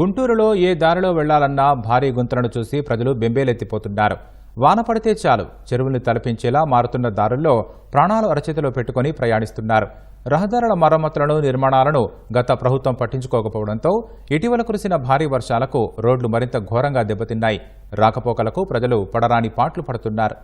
గుంటూరులో ఏ దారిలో వెళ్ళాలన్నా భారీ గుంతలను చూసి ప్రజలు బెంబేలెత్తిపోతున్నారు. వాన పడితే చాలు చెరువుల్ని తలపించేలా మారుతున్న దారుల్లో ప్రాణాలు అరచేతిలో పెట్టుకుని ప్రయాణిస్తున్నారు. రహదారుల మరమ్మతులను నిర్మాణాలను గత ప్రభుత్వం పట్టించుకోకపోవడంతో ఇటీవల కురిసిన భారీ వర్షాలకు రోడ్లు మరింత ఘోరంగా దెబ్బతిన్నాయి. రాకపోకలకు ప్రజలు పడరాని పాట్లు పడుతున్నారు.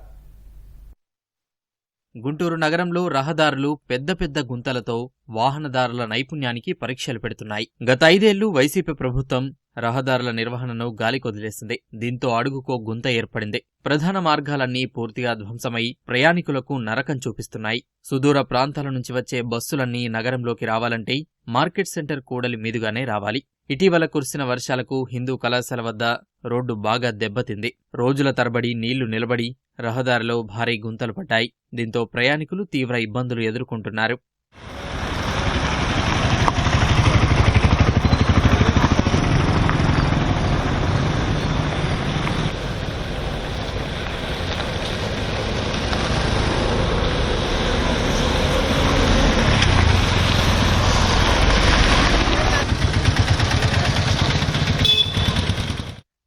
గుంటూరు నగరంలో రహదారులు పెద్ద పెద్ద గుంతలతో వాహనదారుల నైపుణ్యానికి పరీక్షలు పెడుతున్నాయి. గత ఐదేళ్ళు వైసీపీ ప్రభుత్వం రహదారుల నిర్వహణను గాలికొదిలేసింది దీంతో అడుగుకో గుంత ఏర్పడింది. ప్రధాన మార్గాలన్నీ పూర్తిగా ధ్వంసమై ప్రయాణికులకు నరకం చూపిస్తున్నాయి. సుదూర ప్రాంతాల నుంచి వచ్చే బస్సులన్నీ నగరంలోకి రావాలంటే మార్కెట్ సెంటర్ కూడలి మీదుగానే రావాలి. ఇటీవల కురిసిన వర్షాలకు హిందూ కళాశాల వద్ద రోడ్డు బాగా దెబ్బతింది. రోజుల తరబడి నీళ్ళు నిలబడి రహదారిలో భారీ గుంతలు పడ్డాయి. దీంతో ప్రయాణికులు తీవ్ర ఇబ్బందులు ఎదుర్కొంటున్నారు.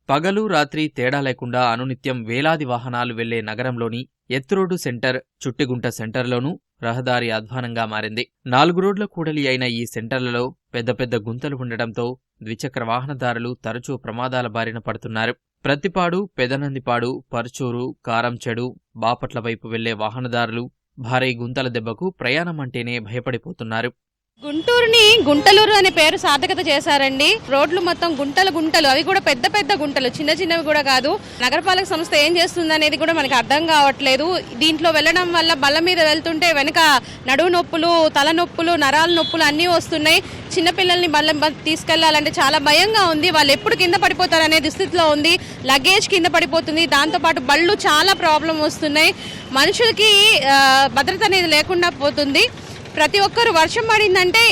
పగలు రాత్రి తేడా లేకుండా అనునిత్యం వేలాది వాహనాలు వెళ్ళే నగరంలోని ఎత్తురోడ్డు సెంటర్ చుట్టిగుంట సెంటర్లోనూ రహదారి అధ్వానంగా మారింది. నాలుగు రోడ్ల కూడలి అయిన ఈ సెంటర్లలో పెద్ద పెద్ద గుంతలు ఉండడంతో ద్విచక్ర వాహనదారులు తరచూ ప్రమాదాల బారిన పడుతున్నారు. ప్రతిపాడు పెదనందిపాడు పరుచూరు కారంచెడు బాపట్ల వైపు వెళ్ళే వాహనదారులు భారీ గుంతల దెబ్బకు ప్రయాణం అంటేనే భయపడిపోతున్నారు. గుంటూరుని గుంటలూరు అనే పేరు సార్థకత చేశారండి. రోడ్లు మొత్తం గుంటలు గుంటలు. అవి కూడా పెద్ద పెద్ద గుంటలు. చిన్న చిన్నవి కూడా కాదు. నగరపాలక సంస్థ ఏం చేస్తుంది అనేది కూడా మనకి అర్థం కావట్లేదు. దీంట్లో వెళ్ళడం వల్ల బల్ల మీద వెళ్తుంటే వెనక నడువు నొప్పులు తలనొప్పులు నరాల నొప్పులు అన్నీ వస్తున్నాయి. చిన్నపిల్లల్ని బల్ల బ- తీసుకెళ్ళాలంటే చాలా భయంగా ఉంది. వాళ్ళు ఎప్పుడు కింద పడిపోతారు అనే దుస్థితిలో ఉంది. లగేజ్ కింద పడిపోతుంది. దాంతోపాటు బళ్ళు చాలా ప్రాబ్లం వస్తున్నాయి. మనుషులకి భద్రత అనేది లేకుండా పోతుంది. ప్రతి ఒక్కరు వర్షం పడిందంటే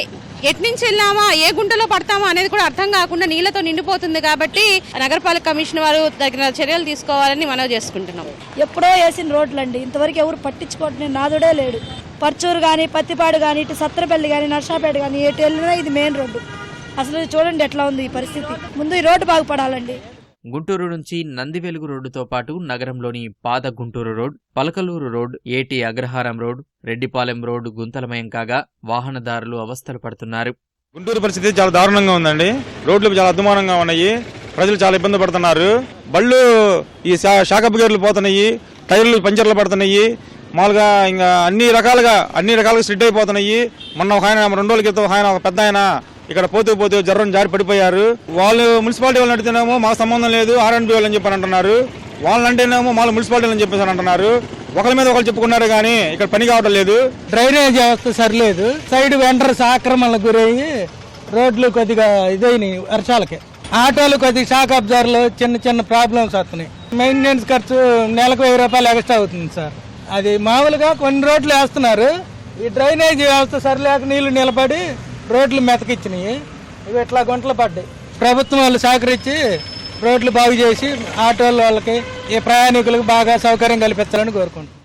ఎట్నుంచి వెళ్ళామా ఏ గుంటలో పడతామా అనేది కూడా అర్థం కాకుండా నీళ్ళతో నిండిపోతుంది కాబట్టి నగరపాలక కమిషన్ వారు తగిన చర్యలు తీసుకోవాలని మనవి చేసుకుంటున్నాం. ఎప్పుడో వేసిన రోడ్లండి. ఇంతవరకు ఎవరు పట్టించుకోవటం నాదుడే లేడు. పర్చూరు కానీ పత్తిపాడు కానీ ఇటు సత్రపల్లి కానీ నర్సాపేట కానీ ఎటు వెళ్ళినా ఇది మెయిన్ రోడ్డు. అసలు చూడండి ఎట్లా ఉంది ఈ పరిస్థితి. ముందు ఈ రోడ్డు బాగుపడాలండి. గుంటూరు నుంచి నందివెలుగు రోడ్డుతో పాటు నగరంలోని పాత Guntur road Palakaluru road Eti Agraharam road Reddipalem road గుంతలమయం కాగా వాహనదారులు అవస్థలు పడుతున్నారు. గుంటూరు పరిస్థితి చాలా దారుణంగా ఉందండి. రోడ్లు చాలా అద్దుమానంగా ఉన్నాయి. ప్రజలు చాలా ఇబ్బంది పడుతున్నారు. బళ్ళు ఈ శా- షాకప్ గేర్లు పోతున్నాయి. టైర్లు పంచర్లు పడుతున్నాయి. మామూలుగా ఇంకా అన్ని రకాలుగా అన్ని రకాలుగా స్లిడ్ అయిపోతున్నాయి. మొన్న ఒక ఆయన రెండు రోజుల క్రితం ఒక ఆయన ఒక పెద్ద ఆయన ఇక్కడ పోతూ పోతూ జర్రం జారి పడిపోయారు. వాళ్ళు మున్సిపాలిటీ వాళ్ళని అడిగితేనేమో మాకు సంబంధం లేదు ఆర్ఎండ్బి వాళ్ళని చెప్పని అంటున్నారు. వాళ్ళంటేనేమో వాళ్ళు మున్సిపాలిటీ అని చెప్పేసి అంటున్నారు. ఒకరి మీద ఒకరు చెప్పుకున్నారు కానీ ఇక్కడ పని కావడం లేదు. డ్రైనేజ్ వ్యవస్థ సరిలేదు. సైడ్ వెండర్స్ ఆక్రమణలకు గురయ్యి రోడ్లు కొద్దిగా ఇదైనాయి వర్షాలకి. ఆటోలు కొద్దిగా షాక్ అబ్జర్లు చిన్న చిన్న ప్రాబ్లమ్స్ వస్తున్నాయి. మెయింటెనెన్స్ ఖర్చు నెలకు వెయ్యి రూపాయలు ఎక్స్ట్రా అవుతుంది సార్. అది మామూలుగా కొన్ని రోడ్లు వేస్తున్నారు. ఈ డ్రైనేజ్ వ్యవస్థ సరిలేక నీళ్ళు నిలబడి రోడ్లు మెతకిచ్చినాయి. ఇవి ఇట్లా గుంటలు పడ్డాయి. ప్రభుత్వం వాళ్ళు సహకరించి రోడ్లు బాగు చేసి ఆటోల వాళ్ళకి ఈ ప్రయాణికులకు బాగా సౌకర్యం కల్పించాలని కోరుకుంటున్నాం.